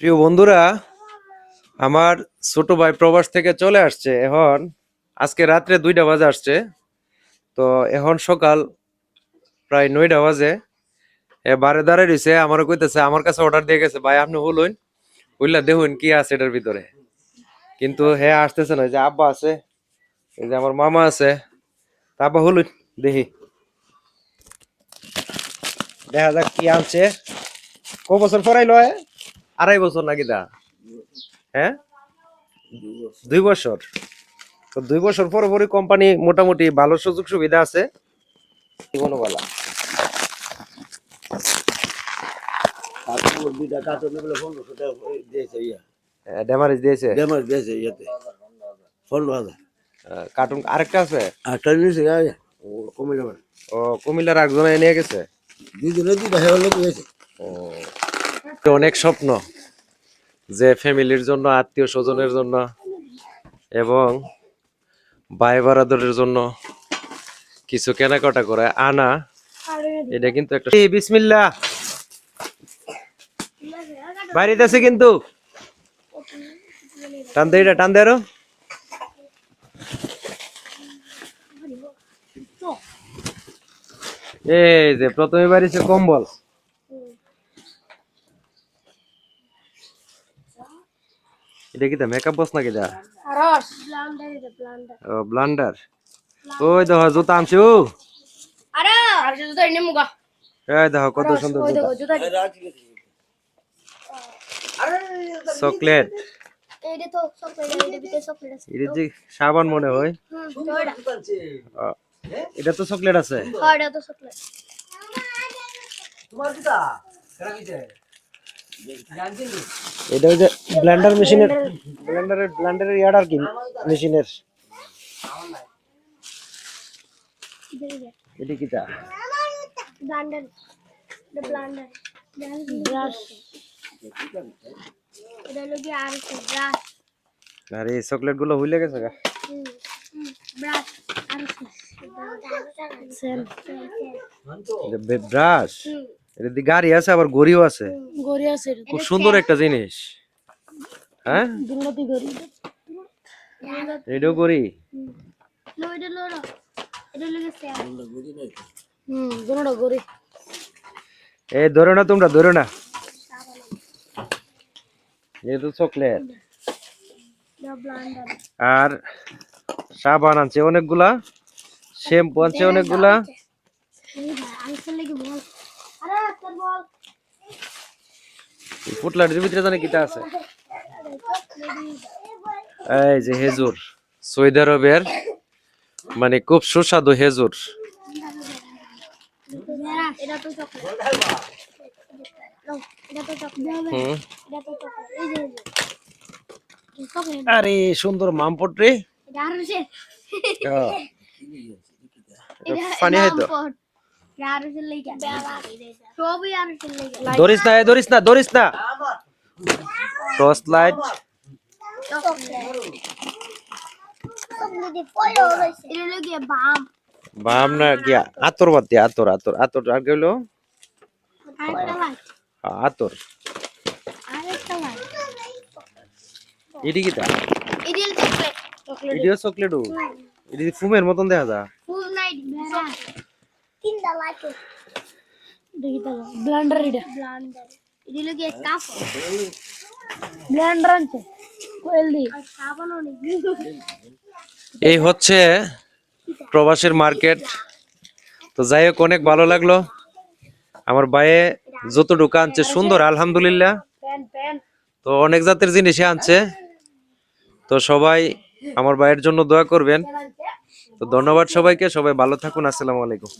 প্রিয় বন্ধুরা, আমার ছোট ভাই প্রবাস থেকে চলে আসছে এখন। আজকে রাত্রে দুইটা বাজে আসছে। তো এখন সকাল প্রায় নয়টা বাজে। এ বারে দাঁড়ায় রয়েছে আমারও কইতেছে, আমার কাছে অর্ডার দিয়ে গেছে, ভাই আপনি হলুন বুঝলা দেখুন কি আছে এটার ভিতরে। কিন্তু হ্যাঁ আসতেছে না যে আব্বা আছে, এই যে আমার মামা আছে। আব্বা হলুন, দেখি। দেখা যাক কি আনছে। ক বছর পরাইলো এ? আড়াই বছর নাকি দা হ্যাঁ? দুই বছর। তো দুই বছর পর পরই কোম্পানি মোটামুটি ভালো সুযোগ সুবিধা আছে? কোনো বলা কার্টুন দুইটা কার্টুন এগুলো পনেরোশো টাকা করে দিয়েছে ইয়া। ড্যামারেজ দিয়েছে? ড্যামেজ দিয়েছে ইয়েতে। পনেরো হাজার। কার্টুন আরেকটা আছে? আর ট্রেন নিয়েছে ও কমে ও কুমিল্লার একজনে নিয়ে গেছে? দুজনে গেছে ও অনেক স্বপ্ন যে ফ্যামিলির জন্য, আত্মীয় স্বজনের জন্য এবং ভাই বারাদরের জন্য কিছু কেনাকাটা করে, আনা, এটা কিন্তু একটা এই, বিসমিল্লাহ। বাড়িতে আছে কিন্তু। টান এটা, টান দে এই যে, প্রথমে বাড়িছে কম্বল। এটা কি মেকআপ বস নাকি দা রস ব্লান্ডার এটা? ব্লান্ডার ও ব্লান্ডার ওই দেখো জুতা আনছি ও আরে আর জুতো এনে মুগা। এই দেখো কত সুন্দর জুতা। চকলেট চকলেট এইটা ভিতরে চকলেট আছে। এটা যে সাবান মনে হয়। এটা তো চকলেট আছে। হ্যাঁ এটা ওই যে ব্লেন্ডার মেশিনের ব্লেন্ডারের ব্লেন্ডারের ইয়ার আর কি মেশিনের এটা কি তা? ব্লান্ডার এটা ব্লান্ডার ব্রাশ এটা হলো কি আর একটা ব্রাশ আর এই চকলেটগুলো হইলে গেছে গা। ব্রাশ আর সেল ব্রাশ এটা গাড়ি আছে আবার গড়িও আছে। গড়ি আছে খুব সুন্দর একটা জিনিস। হ্যাঁ? দুর্গতি গড়ি এটাও গড়ি লো এটা লো এটা লাগে সেল হুম দুটো গড়ি এই ধরো না তোমরা ধরো না। যেহেতু চকলেট। আর সাবান আনছে অনেকগুলা শ্যাম্পু আনছে অনেকগুলা। পুটলাটির ভিতরে জানে কিটা আছে? এই যে হেজুর সৌদি আরবের মানে খুব সুস্বাদু হেজুর। আরে সুন্দর সে। এটা পানি হয়তো এটা আর সে লেগে সবই আর সে লেগে ধরিস না এ ধরিস না ধরিস না টর্চ লাইট বাম না গিয়া আতর বাদ দিয়া আতর আতর আতর আর গেল আতর এটি চকলেট চকলেট এটিও চকলেট এটি ফুমের মতন দেখা যা কোয়েলদি এই হচ্ছে প্রবাসের মার্কেট তো যাই হোক অনেক ভালো লাগল। আমার বাইয়ে যতটুকু আনছে সুন্দর আলহামদুলিল্লাহ। তো অনেক জাতের জিনিসই আনছে। তো সবাই আমার ভাইয়ের জন্য দোয়া করবেন। তো ধন্যবাদ সবাইকে। সবাই ভালো থাকুন। আসসালামু আলাইকুম।